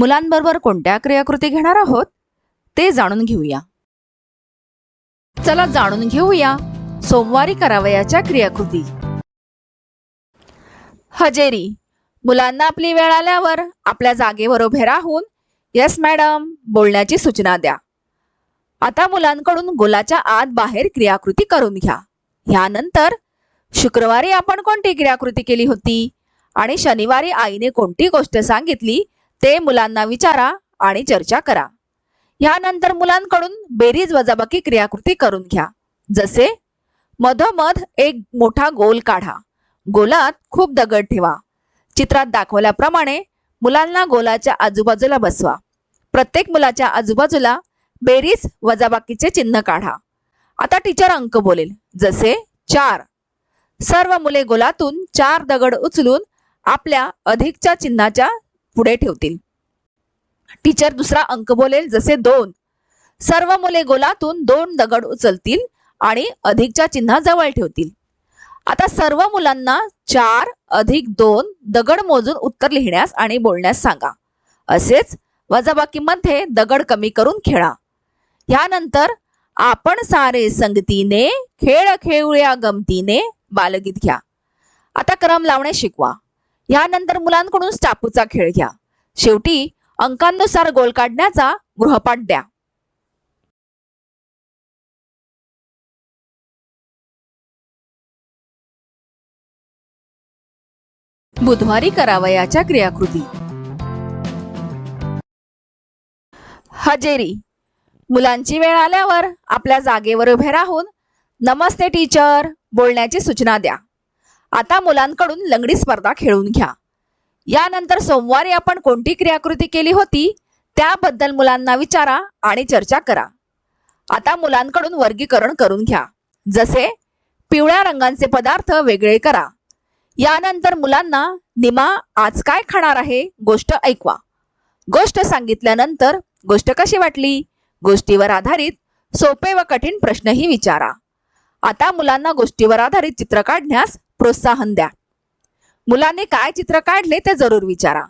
मुलांबरोबर कोणत्या क्रियाकृती घेणार आहोत ते जाणून घेऊया. चला जाणून घेऊया सोमवारी करावयाच्या क्रियाकृती. हजेरी मुलांना आपली वेळ आल्यावर आपल्या जागेवर उभे राहून येस मॅडम बोलण्याची सूचना द्या. आता मुलांकडून गोलाच्या आत बाहेर क्रियाकृती करून घ्या. ह्यानंतर शुक्रवारी आपण कोणती क्रियाकृती केली होती? आणि शनिवारी आईने कोणती गोष्ट सांगितली? ते मुलांना विचारा आणि चर्चा करा. यानंतर मुलांकडून बेरीज वजाबाकी क्रियाकृती करून घ्या. जसे मधोमध एक मोठा गोल काढा. गोलात खूप दगड ठेवा. चित्रात दाखवल्याप्रमाणे मुलांना गोलाच्या आजूबाजूला बसवा. प्रत्येक मुलाच्या आजूबाजूला बेरीज वजाबाकीचे चिन्ह काढा. आता टीचर अंक बोलेल. जसे चार. सर्व मुले गोलातून चार दगड उचलून आपल्या अधिकच्या चिन्हाच्या पुढे ठेवतील. टीचर दुसरा अंक बोलेल जसे दोन. सर्व मुले गोलातून दोन दगड उचलतील आणि अधिकच्या चिन्हाजवळ ठेवतील. आता सर्व मुलांना चार अधिक दोन दगड मोजून उत्तर लिहिण्यास आणि बोलण्यास सांगा. असेच वजाबाकीमध्ये दगड कमी करून खेळा. ह्यानंतर आपण सारे संगतीने खेळ खेळूया गमतीने बालगीत घ्या. आता क्रम लावणे शिकवा. ह्यानंतर मुलांकडून स्टापूचा खेळ घ्या. शेवटी अंकांनुसार गोल काढण्याचा गृहपाठ द्या. बुधवारी करावयाच्या क्रियाकृती. हजेरी. मुलांची वेळ आल्यावर आपल्या जागेवर उभे राहून नमस्ते टीचर बोलण्याची सूचना द्या. आता मुलांकडून लंगडी स्पर्धा खेळून घ्या. यानंतर सोमवारी आपण कोणती क्रियाकृती केली होती? त्याबद्दल मुलांना विचारा आणि चर्चा करा. आता मुलांकडून वर्गीकरण करून घ्या. जसे पिवळ्या रंगांचे पदार्थ वेगळे करा. यानंतर मुलांना निमा आज काय खाणार आहे? गोष्ट ऐकवा. गोष्ट सांगितल्यानंतर गोष्ट कशी वाटली? गोष्टीवर आधारित सोपे व कठीण प्रश्नही विचारा. आता मुलांना गोष्टीवर आधारित चित्र काढण्यास प्रोत्साहन द्या. मुलांनी काय चित्र काढले ते जरूर विचारा.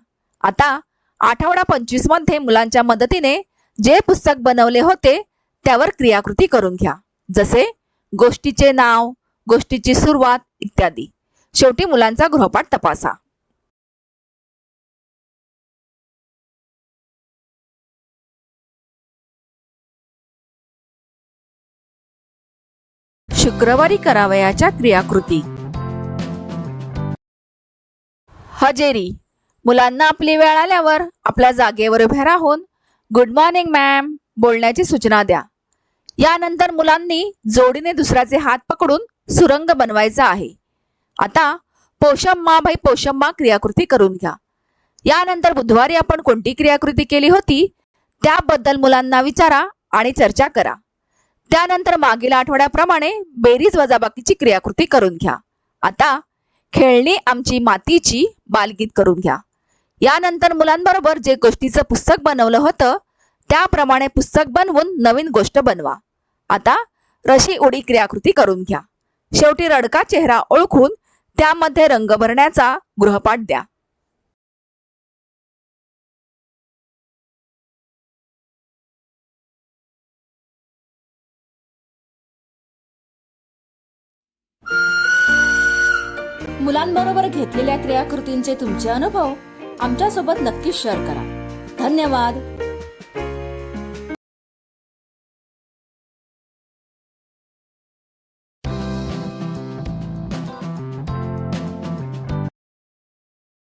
आता आठवडा पंचवीसमध्ये मुलांच्या मदतीने जे पुस्तक बनवले होते त्यावर क्रियाकृती करून घ्या. जसे गोष्टीचे नाव गोष्टीची सुरुवात इत्यादी. शेवटी मुलांचा गृहपाठ तपासा. शुक्रवारी करावयाच्या क्रियाकृती. हजेरी. मुलांना आपली वेळ आल्यावर आपल्या जागेवर उभे राहून गुड मॉर्निंग मॅम बोलण्याची सूचना द्या. यानंतर मुलांनी जोडीने दुसऱ्याचे हात पकडून सुरंग बनवायचा आहे. आता पोषम्मा भाई पोषम्मा क्रियाकृती करून घ्या. यानंतर बुधवारी आपण कोणती क्रियाकृती केली होती त्याबद्दल मुलांना विचारा आणि चर्चा करा. त्यानंतर मागील आठवड्याप्रमाणे बेरीज वजाबाकीची क्रियाकृती करून घ्या. आता खेळणी आमची मातीची बालगीत करून घ्या. यानंतर मुलांबरोबर जे गोष्टीचं पुस्तक बनवलं होतं त्याप्रमाणे पुस्तक बनवून नवीन गोष्ट बनवा. आता रशी उडी क्रियाकृती करून घ्या. शेवटी रडका चेहरा ओळखून त्यामध्ये रंग भरण्याचा गृहपाठ द्या. मुलांबरोबर घेतलेल्या क्रियाकृतींचे तुमचे अनुभव आमच्यासोबत नक्कीच शेअर करा. धन्यवाद.